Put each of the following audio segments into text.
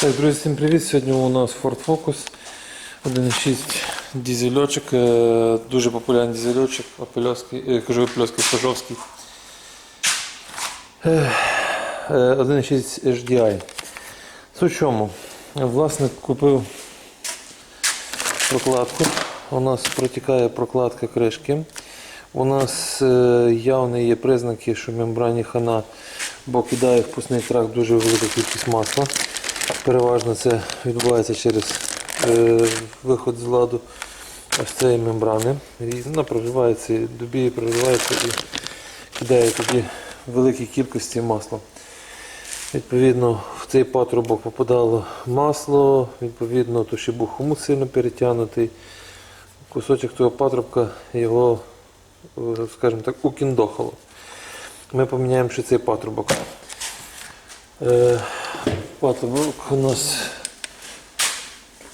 Так, друзі, всім привіт! Сьогодні у нас Ford Focus 1.6 дізельочок, е, дуже популярний дізельочок, е, кажу Пажовський. Е, е, 1.6 HDI. Суть чому? Власник купив прокладку. У нас протікає прокладка кришки. У нас явні є признаки, що мембрані хана, бо кидає в пусний тракт дуже велика кількість масла. Переважно це відбувається через е, виход з ладу ось цієї мембрани. І вона проривається, добіє проривається і кидає тоді великі кількості масла. Відповідно, в цей патрубок попадало масло, відповідно, то був хомут сильно перетягнутий. Кусочок того патрубка його, е, скажімо так, укіндохало. Ми поміняємо ще цей патрубок. Патрубок у нас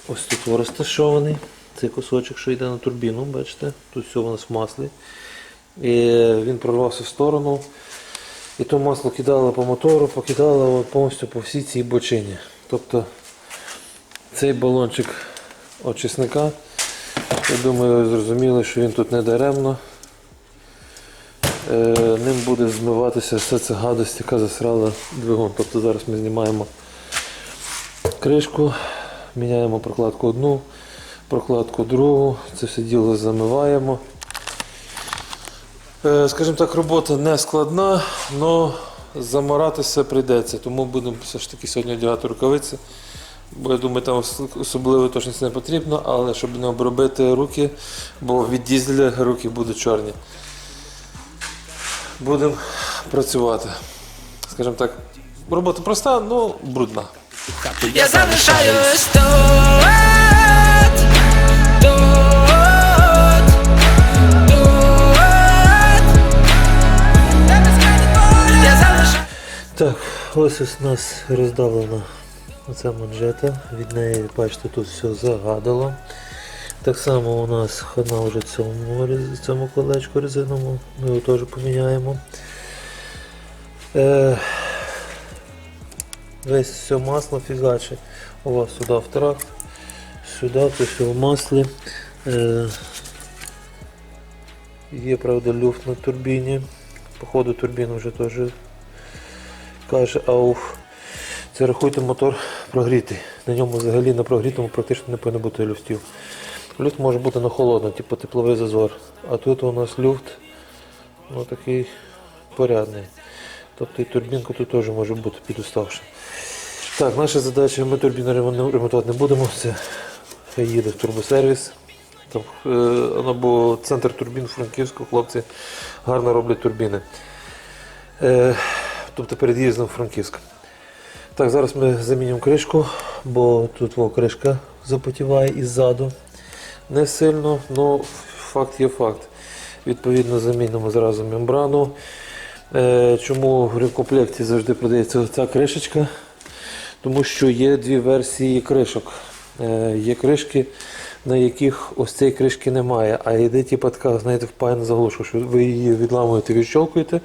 ось тут розташований. Цей кусочок, що йде на турбіну, бачите, тут все у нас в маслі. І він прорвався в сторону. І то масло кидало по мотору, покидало повністю по всій цій бочині. Тобто цей балончик очисника, я думаю, ви зрозуміли, що він тут не даремно. Е, ним буде змиватися вся ця гадость, яка засрала двигун. Тобто зараз ми знімаємо кришку, міняємо прокладку одну, прокладку другу, це все діло замиваємо. Е, Скажімо так, робота не складна, але заморатися прийдеться, тому будемо все ж таки сьогодні одягати рукавиці. Бо я думаю, там особливо точності не потрібно, але щоб не обробити руки, бо від дізеля руки будуть чорні. Будемо працювати. Скажімо так, робота проста, але брудна. Я залишаюсь тут, тут, тут. Я залишаюсь Так, ось ось у нас роздавлена оця манжета. Від неї, бачите, тут все загадало. Так само у нас хана вже цьому, цьому колечку резиновому. Ми його теж поміняємо. Е, весь все масло фігаче. У вас сюди в тракт, сюди, то все в маслі. Е, є, правда, люфт на турбіні. Походу турбіна вже теж каже ауф. Це рахуйте мотор прогрітий. На ньому взагалі на прогрітому практично не повинно бути люфтів. Люфт може бути на холодно, типу тепловий зазор. А тут у нас люфт ну, такий порядний. Тобто і турбінка тут теж може бути підуставша. Так, наша задача, ми турбіну ремонтувати не будемо. Це їде в турбосервіс. Там, е, бо центр турбін Франківську, хлопці гарно роблять турбіни. Е, тобто перед їздом Франківськ. Так, зараз ми замінимо кришку, бо тут во, кришка запотіває іззаду. Не сильно, але факт є факт. Відповідно, замінимо зразу мембрану. Е, чому в рекомплекті завжди продається ця кришечка? Тому що є дві версії кришок. Е, є кришки, на яких ось цієї кришки немає, а йде типу, така, знаєте, впаяна заглушка, що ви її відламуєте, відщолкуєте.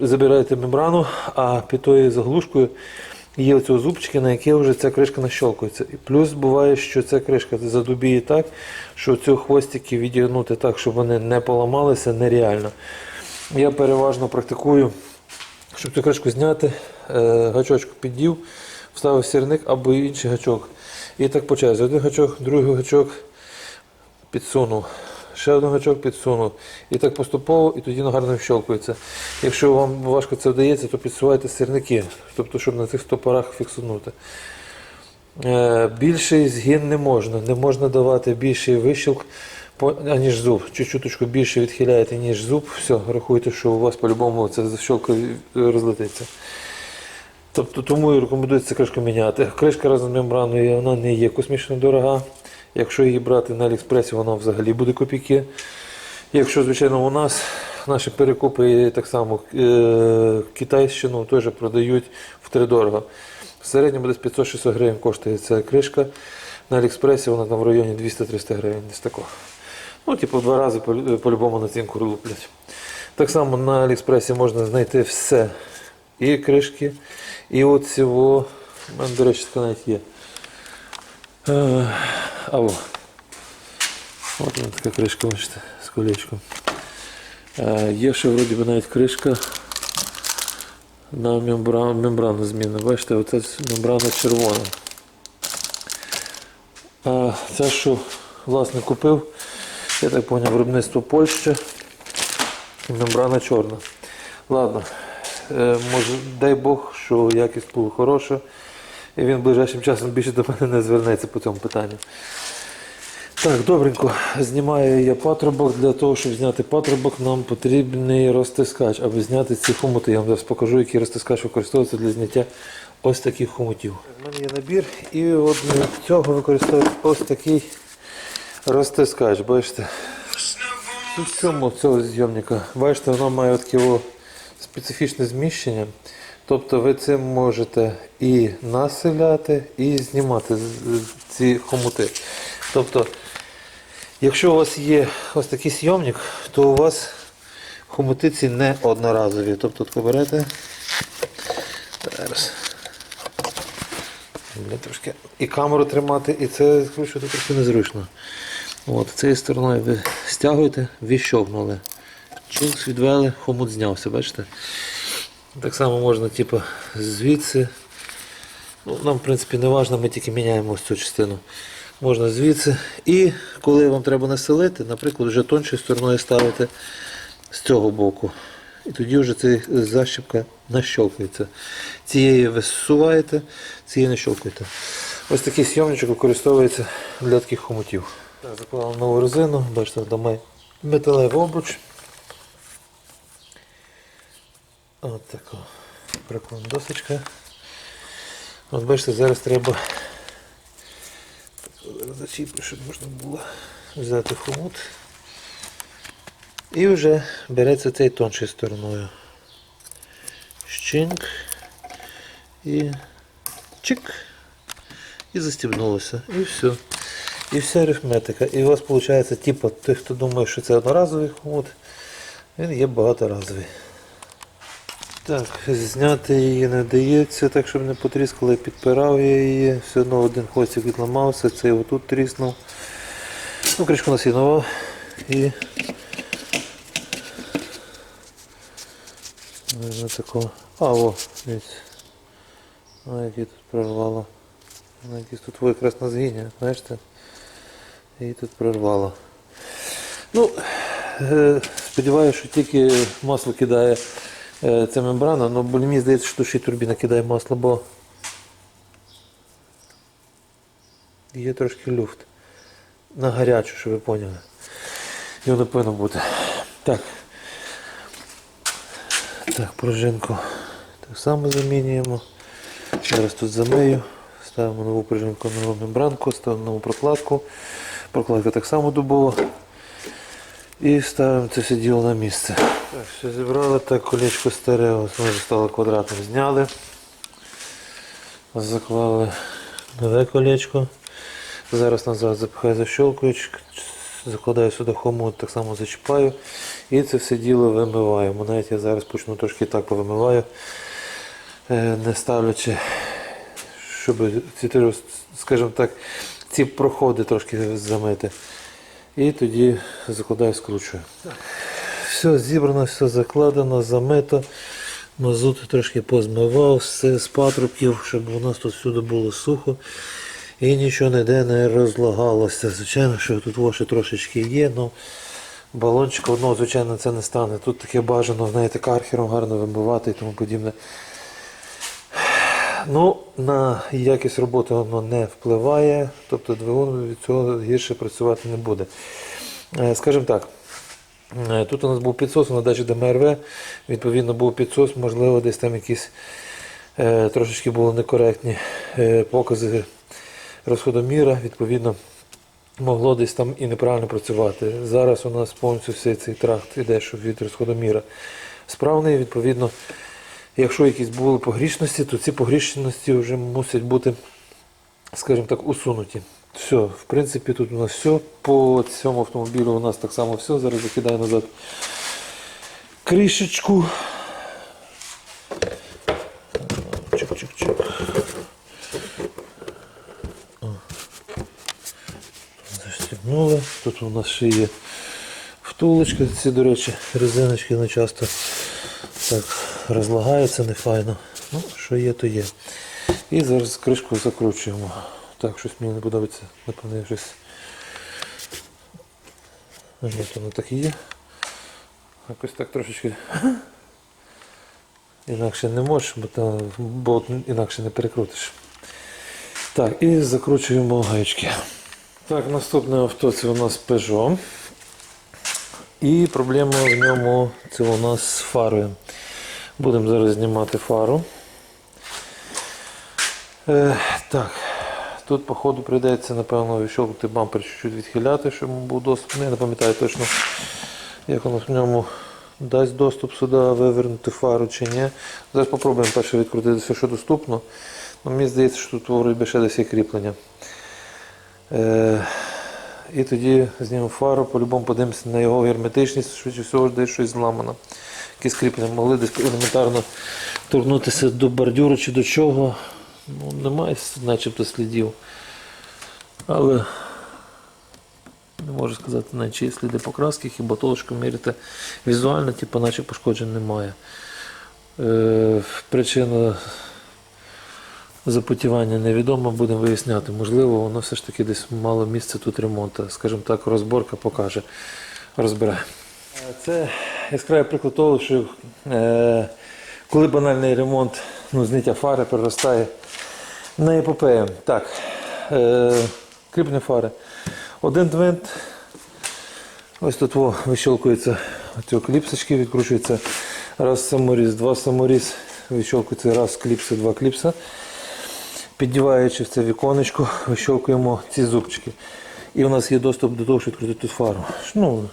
Забираєте мембрану, а під тою заглушкою є оці зубчики, на які вже ця кришка нащолкується. І плюс буває, що ця кришка задубіє так, що ці хвостики відігнути так, щоб вони не поламалися, нереально. Я переважно практикую, щоб цю кришку зняти, е, гачочку піддів, вставив сірник або інший гачок. І так по черзі. Один гачок, другий гачок підсунув. Ще один гачок підсунув. І так поступово, і тоді гарно вщолкується. Якщо вам важко це вдається, то підсувайте сірники, тобто, щоб на цих стопорах фіксунути. Е, Більший згін не можна. Не можна давати більший вищілк, аніж зуб. Чуть-чуточку більше відхиляєте, ніж зуб, все, рахуйте, що у вас по-любому ця защолка розлетиться. Тобто тому і рекомендується кришку міняти. Кришка разом з мембраною вона не є космічно дорога. Якщо її брати на Аліекспресі, вона взагалі буде копійки. Якщо, звичайно, у нас наші перекупи так само е, Китайщину теж продають втридорого. В середньому десь 500-600 гривень коштує ця кришка. На Аліекспресі вона там в районі 200-300 гривень. Десь такого. Ну, типу, два рази по- по-любому націнку луплять. Так само на Аліекспресі можна знайти все. І кришки, і от цього до речі, навіть є. Ау. От вона така кришка, бачите, з колечком. Е, є ще вроді би навіть кришка на мембрану, мембрану зміну. Бачите, оце мембрана червона. Це, що власне купив, я так зрозумів, виробництво Польща. І мембрана чорна. Ладно, е, може, дай Бог, що якість була хороша. І він ближайшим часом більше до мене не звернеться по цьому питанню. Так, добренько. Знімаю я патрубок. Для того, щоб зняти патрубок, нам потрібний розтискач. Аби зняти ці хомути, я вам зараз покажу, який розтискач використовується для зняття ось таких хомутів. У мене є набір, і от для цього використовується ось такий розтискач. Бачите? В чому цього зйомника? Бачите, воно має таке специфічне зміщення. Тобто ви цим можете і населяти, і знімати ці хомути. Тобто, якщо у вас є ось такий зйомник, то у вас хомути ці не одноразові. Тобто тако берете. Зараз. Трошки і камеру тримати, і це скручувати трохи незручно. От, цією стороною ви стягуєте, відщовнули. Чукс відвели, хомут знявся, бачите? Так само можна, типу, звідси. Ну, нам, в принципі, не важливо, ми тільки міняємо ось цю частину. Можна звідси. І коли вам треба населити, наприклад, вже тоншою стороною ставите з цього боку. І тоді вже ця защіпка нащолкується. Цією ви зсуваєте, цією не. Ось такий сйомничок використовується для таких хомутів. Так, заклали нову резину, бачите, там металевий обруч. От така прикольна досочка. От бачите, зараз треба зачіплю, щоб можна було взяти хомут. І вже береться цей тоншою стороною. Щинк і чик. І застібнулося. І все. І вся арифметика. І у вас виходить, типу, той, хто думає, що це одноразовий хомут, він є багаторазовий. Так, зняти її не дається, так щоб не потріскали, підпирав я її, все одно один хвостик відламався, цей отут тріснув. Ну, кришка у нас є нова і Наверно, такого. А, о, дивіться. А, який тут прорвало. Ну, якийсь тут якраз на згині, бачите? І тут прорвало. Ну, е, сподіваюся, що тільки масло кидає е, ця мембрана, але бо мені здається, що ще турбіна кидає масло, бо є трошки люфт. На гарячу, щоб ви поняли. Воно повинно бути. Так. Так, пружинку так само замінюємо. Зараз тут замию. Ставимо нову пружинку, нову мембранку, ставимо нову прокладку. Прокладка так само дубова. І ставимо це все діло на місце. Так, все зібрали, так колечко старе, ось стало квадратним. Зняли. Заклали нове колечко. Зараз назад запихаю защолкуючи, закладаю сюди хомут, так само зачіпаю. І це все діло вимиваємо. Навіть я зараз почну трошки так повимиваю, е, не ставлячи, щоб ці, скажімо так, ці проходи трошки замити. І тоді закладаю, скручую. Все зібрано, все закладено, замито. Мазут трошки позмивав, все з патрубків, щоб у нас тут всюди було сухо. І нічого ніде не розлагалося. Звичайно, що тут воші трошечки є, але балончик одного, звичайно, це не стане. Тут таке бажано, знаєте, кархером гарно вимивати і тому подібне. Ну, на якість роботи воно не впливає, тобто двигун від цього гірше працювати не буде. Е, Скажімо так, тут у нас був підсос на дачі ДМРВ, відповідно був підсос, можливо, десь там якісь е, трошечки були некоректні е, покази розходоміра, відповідно, могло десь там і неправильно працювати. Зараз у нас повністю все цей тракт іде що від розходоміра справний, відповідно. Якщо якісь були погрішності, то ці погрішності вже мусять бути, скажімо так, усунуті. Все, в принципі, тут у нас все. По цьому автомобілю у нас так само все. Зараз закидаю назад кришечку. Застібнули. Тут у нас ще є втулочка, ці, до речі, резиночки не часто так розлагаються, нефайно. Ну, що є, то є. І зараз кришку закручуємо. Так, щось мені не подобається. Напевно, щось. Ні, то не так є. Якось так трошечки. Інакше не можеш, бо там болт інакше не перекрутиш. Так, і закручуємо гаєчки. Так, наступне авто це у нас Peugeot. І проблема в ньому це у нас з фарою. Будемо зараз знімати фару. Е, так, тут, походу, прийдеться, напевно, відщолкнути бампер чуть-чуть відхиляти, щоб йому був доступ. Ну, я не пам'ятаю точно, як воно в ньому дасть доступ сюди, вивернути фару чи ні. Зараз спробуємо перше відкрутити все, що доступно. Ну, мені здається, що тут вроді ще десь є кріплення. Е, і тоді знімемо фару, по-любому подивимося на його герметичність, швидше всього десь щось зламано. Якісь кріплення могли десь елементарно торкнутися до бордюру чи до чого. Ну, немає начебто слідів. Але не можу сказати, наче є сліди покраски, хіба толочку міряти візуально, типу, наче пошкоджень немає. Е, причина запотівання невідомо, будемо виясняти. Можливо, воно все ж таки десь мало місце тут ремонту. Скажімо так, розборка покаже, розбере. Е, Це яскравий приклад того, що е, коли банальний ремонт, ну, зняття фари переростає на епопею. Так, е, кріплення фари. Один гвинт. Ось тут во, вищолкується оці кліпсочки, відкручується раз саморіз, два саморіз, вищолкується раз кліпса, два кліпса. Піддіваючи в це віконечко, вищолкуємо ці зубчики. І у нас є доступ до того, щоб відкрутити тут фару. Ну, в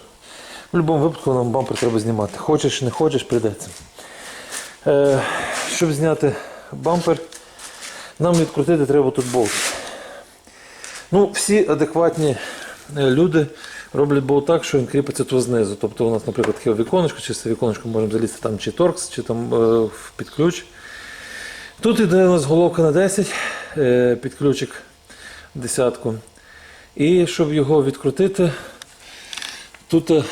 будь-якому випадку нам бампер треба знімати. Хочеш, не хочеш, прийдеться. Е, щоб зняти бампер, нам відкрутити треба тут болт. Ну, всі адекватні е, люди роблять болт так, що він кріпиться тут знизу. Тобто у нас, наприклад, таке віконечко, чи це віконечко можемо залізти там чи торкс, чи там е, під ключ. Тут йде у нас головка на 10, е, під ключик десятку. І щоб його відкрутити, тут е,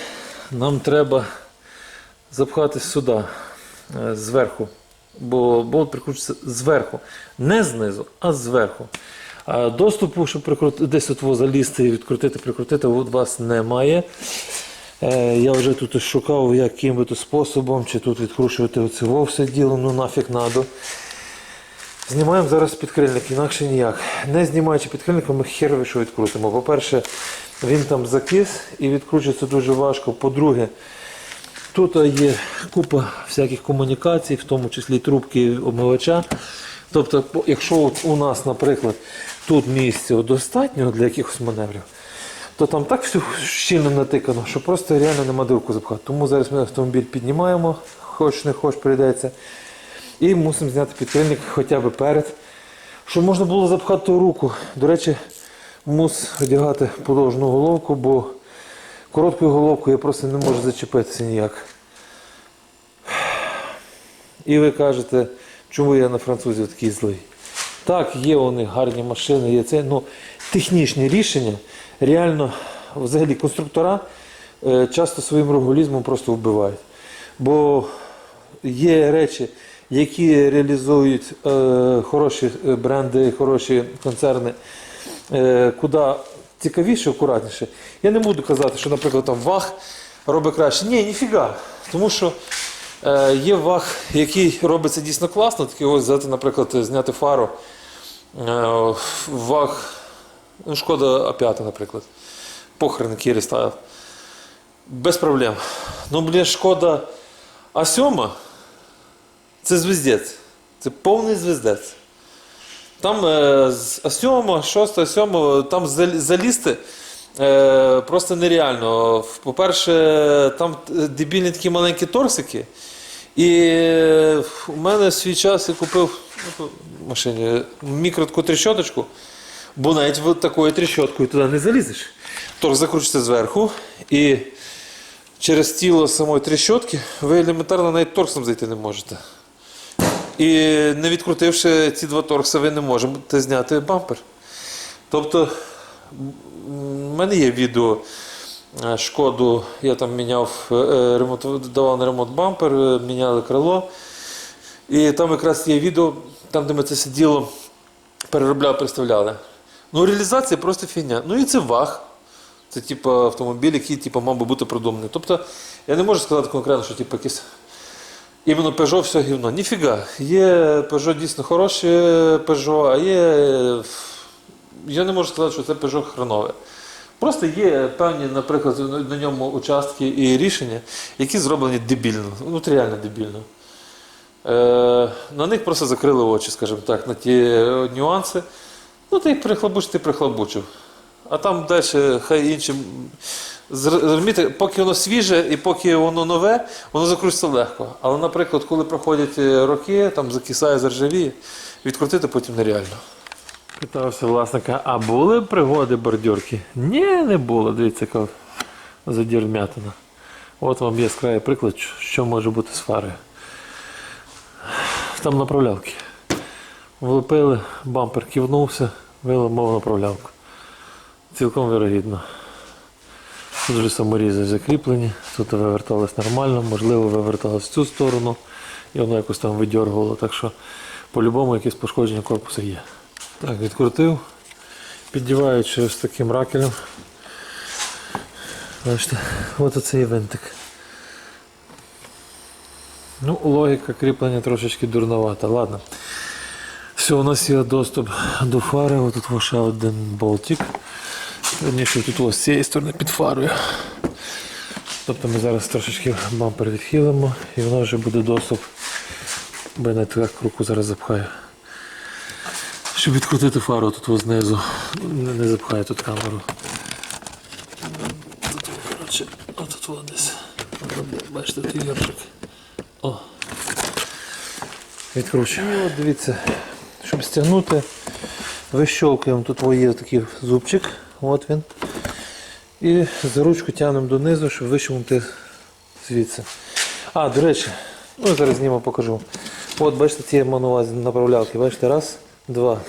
нам треба запхати сюди, е, зверху. Бо болт прикручується зверху. Не знизу, а зверху. Доступу, щоб прикрути, десь от залізти відкрутити, прикрутити, у вас немає. Е, я вже тут шукав, яким би то способом, чи тут відкручувати оце все діло, ну нафіг надо. Знімаємо зараз підкрильник, інакше ніяк. Не знімаючи підкрильник, ми херові що відкрутимо. По-перше, він там закис і відкручується дуже важко. По-друге, тут є купа всяких комунікацій, в тому числі трубки омивача. Тобто, якщо от у нас, наприклад, тут місця достатньо для якихось маневрів, то там так все щільно натикано, що просто реально нема де запхати. Тому зараз ми автомобіль піднімаємо, хоч не хоч прийдеться. І мусимо зняти підкрильник хоча б перед, щоб можна було запхати руку. До речі, мус одягати подовжну головку, бо короткою головкою я просто не можу зачепитися ніяк. І ви кажете, чому я на французів такий злий? Так, є них гарні машини, є це, ну технічні рішення реально, взагалі, конструктора е, часто своїм регулізмом просто вбивають. Бо є речі, які реалізують е, хороші е, бренди, хороші концерни, е, куди цікавіше, акуратніше. Я не буду казати, що, наприклад, там ВАГ робить краще. Ні, ніфіга. Тому що е, є ВАГ, який робиться дійсно класно, такий ось взяти, наприклад, зняти фару. Е, ВАГ, ну, шкода А5, наприклад. Похрен, який рестайл. Без проблем. Ну, блін, шкода А7 це звіздець. Це повний звіздець. Там е, з А7, 6, А7, там залізти е, просто нереально. По-перше, там е, дебільні такі маленькі торсики. І е, у мене в свій час я купив ну, в машині мікротку трещоточку, бо навіть такою трещоткою туди не залізеш. Торс закручується зверху. І через тіло самої трещотки ви елементарно навіть торсом зайти не можете. І не відкрутивши ці два торкси, ви не можете зняти бампер. Тобто, м, мене є відео е, шкоду, я там міняв, е, е, ремонт, давав на ремонт бампер, міняли крило. І там якраз є відео, там, де ми це сиділо, переробляли, представляли. Ну, реалізація просто фігня. Ну і це ваг. Це типу автомобіль, який типу, мав би бути продуманий. Тобто, я не можу сказати конкретно, що типу, якийсь іменно Peugeot все гівно. Ніфіга. Є Peugeot дійсно хороші Peugeot, а є. Я не можу сказати, що це Peugeot хренове. Просто є певні, наприклад, на ньому участки і рішення, які зроблені дебільно, ну реально дебільно. Е, на них просто закрили очі, скажімо так, на ті нюанси. Ну, ти прихлобучив, ти прихлобучив. А там далі хай інші. м, зр- Розумієте, поки воно свіже і поки воно нове, воно закрутиться легко. Але, наприклад, коли проходять е, роки, там закисає, заржавіє, відкрутити потім нереально. Питався власника, а були пригоди бордюрки? Ні, не було. Дивіться, яка задір м'ятина. От вам яскравий приклад, що може бути з фарою. Там направлялки. Влепили, бампер кивнувся, виламав направлялку. Цілком вирогідно. Тут вже саморізи закріплені, тут виверталось нормально, можливо, виверталось в цю сторону, і воно якось там видьоргувало. Так що по-любому якесь пошкодження корпусу є. Так, відкрутив, піддіваю через таким ракелем. Бачите, от оцей винтик. Ну, логіка кріплення трошечки дурновата. Ладно. Все, у нас є доступ до фари. Ось тут один болтик. Верніше тут ось з цієї сторони під фарою. Тобто ми зараз трошечки бампер відхилимо і воно вже буде доступ. Бо я навіть так руку зараз запхаю. Щоб відкрутити фару тут знизу. Не, не запхаю тут камеру. Тут, коротше, отут от десь. Бачите, тут йоршик. О. Відкручуємо. От дивіться, щоб стягнути, вищолкуємо. Тут є такий зубчик, от він. І за ручку тягнемо донизу, щоб вищолкнути звідси. А, до речі, ну зараз зніму покажу. От бачите, ці манувазі направлялки. Бачите, раз, два.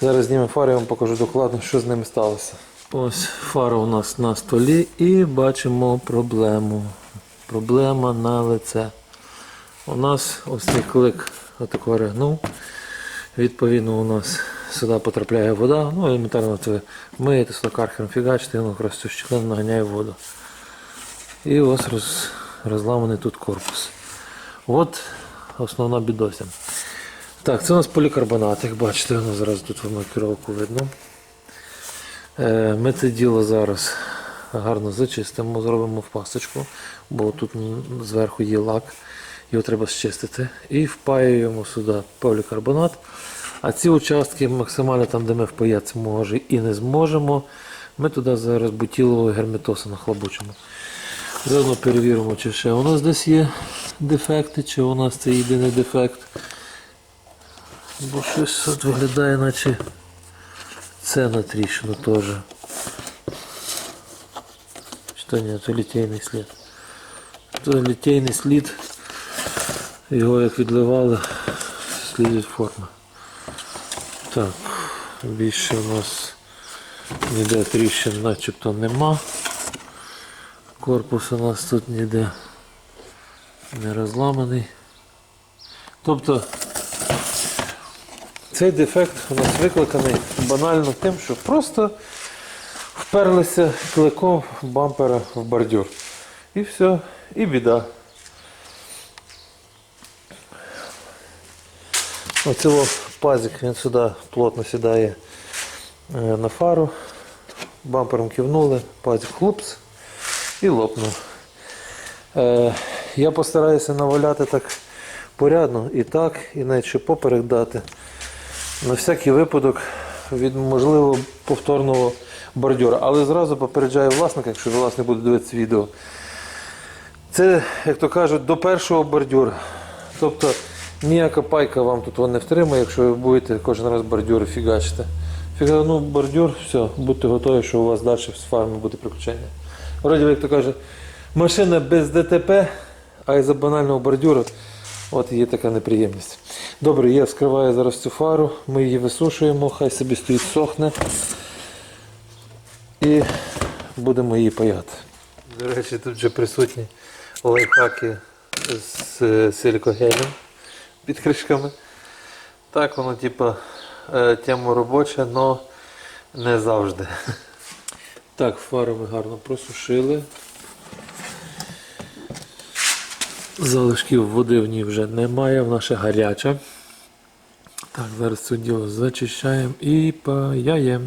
Зараз знімемо фари, вам покажу докладно, що з ними сталося. Ось фара у нас на столі і бачимо проблему. Проблема на лице. У нас ось цей клик отако ригнув. Відповідно, у нас сюди потрапляє вода. Ну, елементарно це миєте сюди кархером фігачите, воно якраз цю щілину наганяє воду. І ось роз, розламаний тут корпус. От основна бідося. Так, це у нас полікарбонат, як бачите, воно зараз тут в маркировку видно. Е, Ми це діло зараз гарно зачистимо, зробимо в пасточку, бо тут зверху є лак, його треба зчистити. І впаюємо сюди полікарбонат. А ці участки максимально там, де ми впаяти може і не зможемо, ми туди зараз бутілового герметоса нахлобучимо. Заодно перевіримо, чи ще у нас десь є дефекти, чи у нас це єдиний дефект. Бо щось от виглядає, наче це на тріщину теж. Що ні, це літейний слід. Це літейний слід. Його як відливали, слідить форма. Так, більше у нас ніде тріщин начебто нема. Корпус у нас тут ніде не розламаний. Тобто цей дефект у нас викликаний банально тим, що просто вперлися кликом бампера в бордюр. І все, і біда. Оцього пазик він сюди плотно сідає е, на фару. Бампером кивнули, пазик хлопс і лопнув. Е, я постараюся наваляти так порядно і так, і навіть ще поперек дати. На всякий випадок від можливо повторного бордюра. Але зразу попереджаю власника, якщо власник буде дивитися відео. Це, як то кажуть, до першого бордюра. Тобто ніяка пайка вам тут не втримає, якщо ви будете кожен раз бордюри фігачити. Фіганув бордюр, все, будьте готові, що у вас далі з фарми буде приключення. Вроді, як то каже, машина без ДТП, а із-за банального бордюру от є така неприємність. Добре, я вскриваю зараз цю фару, ми її висушуємо, хай собі стоїть сохне. і будемо її паяти. До речі, тут вже присутні лайфхаки з е, силікогелем під кришками. Так, воно типа е, тема робоча, але не завжди. Так, фару ми гарно просушили. Залишків води в ній вже немає, вона ще гаряча. Так, зараз це діло зачищаємо і паяємо.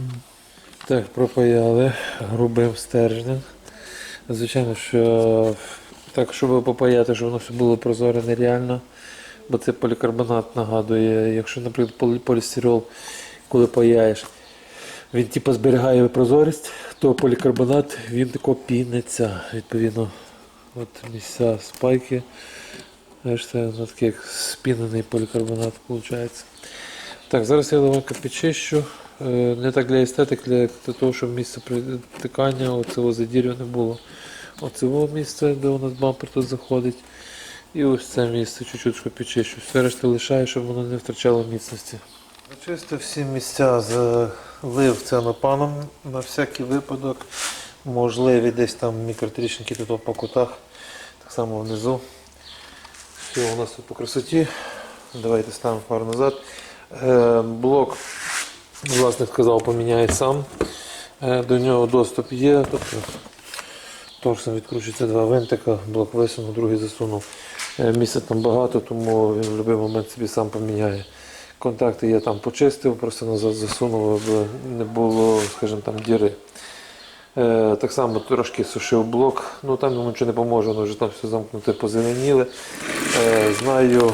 Так, пропаяли грубим стержнем. Звичайно, що так, щоб попаяти, щоб воно все було прозоре, нереально. Бо це полікарбонат нагадує, якщо, наприклад, полістирол, коли паяєш, він типу зберігає прозорість, то полікарбонат він тако піниться. Відповідно, от місця спайки. Це ну, такий як спінений полікарбонат виходить. Так, зараз я легенько підчищу. Е, Не так для естетики, для, того, щоб місце притикання, оцього задір'я не було. Оцього місце, де у нас бампер тут заходить. І ось це місце чуть-чуть підчищу. Все решта лишаю, щоб воно не втрачало міцності. Очистив всі місця, залив цианопаном на всякий випадок. Можливі десь там мікротрішники тут по кутах, так само внизу. Все у нас тут по красоті. Давайте ставимо фару назад. Е, блок, власник сказав, поміняє сам. Е, до нього доступ є. Тобто торсом відкручується два винтика, блок висунув, другий засунув. Е, місця там багато, тому він в будь-який момент собі сам поміняє. Контакти я там почистив, просто назад засунув, аби не було, скажімо там, діри. Е, так само трошки сушив блок, ну там йому нічого не поможе, воно вже там все замкнуте, позеленіле. Е, знаю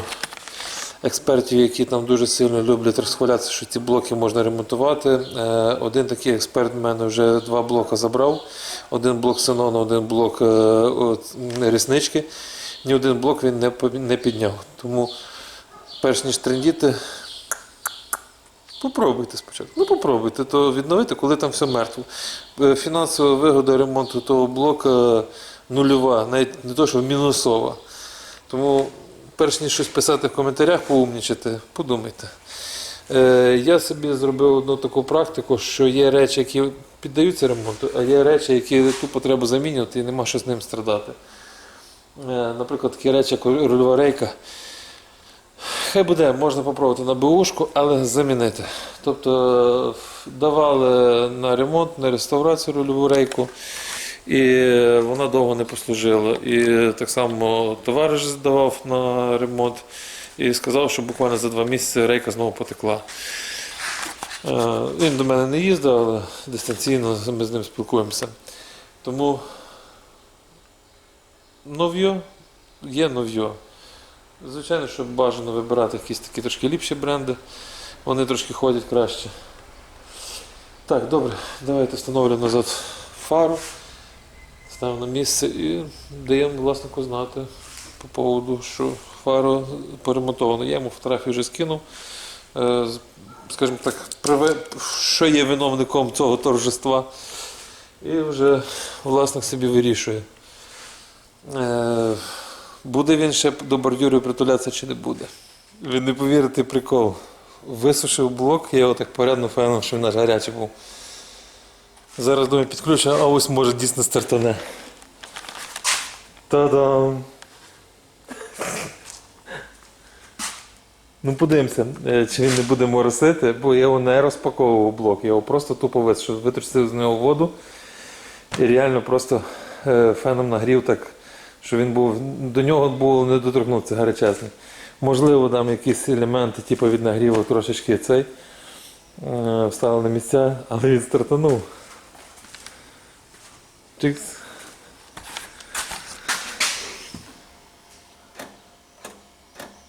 експертів, які там дуже сильно люблять розхвалятися, що ці блоки можна ремонтувати. Один такий експерт в мене вже два блока забрав. Один блок Сенона, один блок ріснички. Ні один блок він не, не підняв. Тому, перш ніж трендіти, Попробуйте спочатку. Ну попробуйте то відновити, коли там все мертво. Е, Фінансова вигода ремонту того блока нульова, навіть не то, що мінусова. Тому, перш ніж щось писати в коментарях, поумнічати, подумайте. Е, Я собі зробив одну таку практику, що є речі, які піддаються ремонту, а є речі, які тупо треба замінювати і нема що з ним страдати. Е, Наприклад, такі речі, як рульова рейка. Хай буде, можна попробувати на БУшку, але замінити. Тобто е, давали на ремонт, на реставрацію рульову рейку, і вона довго не послужила. І так само товариш здавав на ремонт і сказав, що буквально за два місяці рейка знову потекла. Е, Він до мене не їздив, але дистанційно ми з ним спілкуємося. Тому нов'йо є нов'йо. Звичайно, що бажано вибирати якісь такі трошки ліпші бренди. Вони трошки ходять краще. Так, добре, давайте встановлюємо назад фару, ставимо на місце і даємо власнику знати по поводу, що фара поремонтована. Я йому фотографію вже скинув. Е, Скажімо так, що є виновником цього торжества. І вже власник собі вирішує. Е, Буде він ще до бордюрів притулятися чи не буде. Ви не повірите прикол. Висушив блок, я його так порядно впевнений, що він аж гарячий був. Зараз думаю, підключу, а ось може дійсно стартане. Та-дам! Ну подивимося, е, чи він не буде моросити, бо я його не розпаковував блок, я його просто тупо висушив, витрусив з нього воду і реально просто е, феном нагрів так, що він був, до нього було не доторкнутися гарячезний. Можливо, там якісь елементи, типу від нагріву трошечки цей е, встали на місця, але він стартанув. Чикс.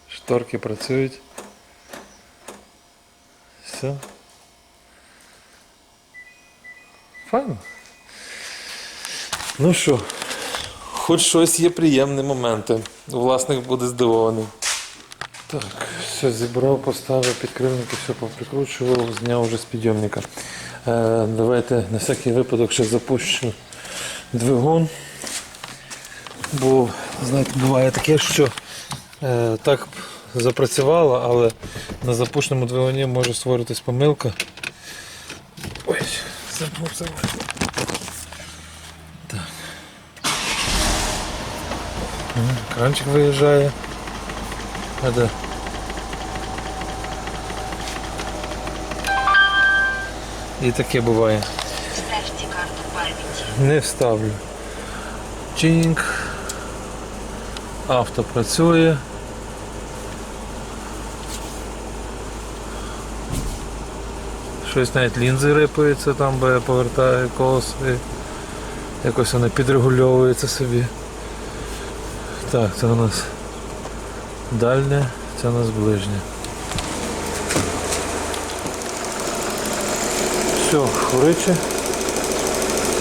Шторки працюють. Все. Файно. Ну що, хоч щось є приємні моменти. Власник буде здивований. Так, все зібрав, поставив підкривники, все поприкручував, зняв вже з підйомника. Е, давайте на всякий випадок ще запущу двигун. Бо, знаєте, буває таке, що е, так запрацювало, але на запущеному двигуні може створитись помилка. Ой, забув, забув. Кранчик виїжджає. А де? І таке буває. Вставьте карту памяти. Не вставлю. Тюнінг. Авто працює. Щось навіть лінзи рипаються там, бо я повертаю колеса. і Якось воно підрегульовується собі. Так, це у нас дальня, це у нас ближня. Все, хвориче.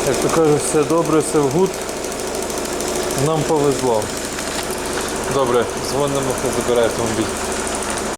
Як то кажуть, все добре, все в гуд. Нам повезло. Добре, дзвонимо, хто забирає автомобіль.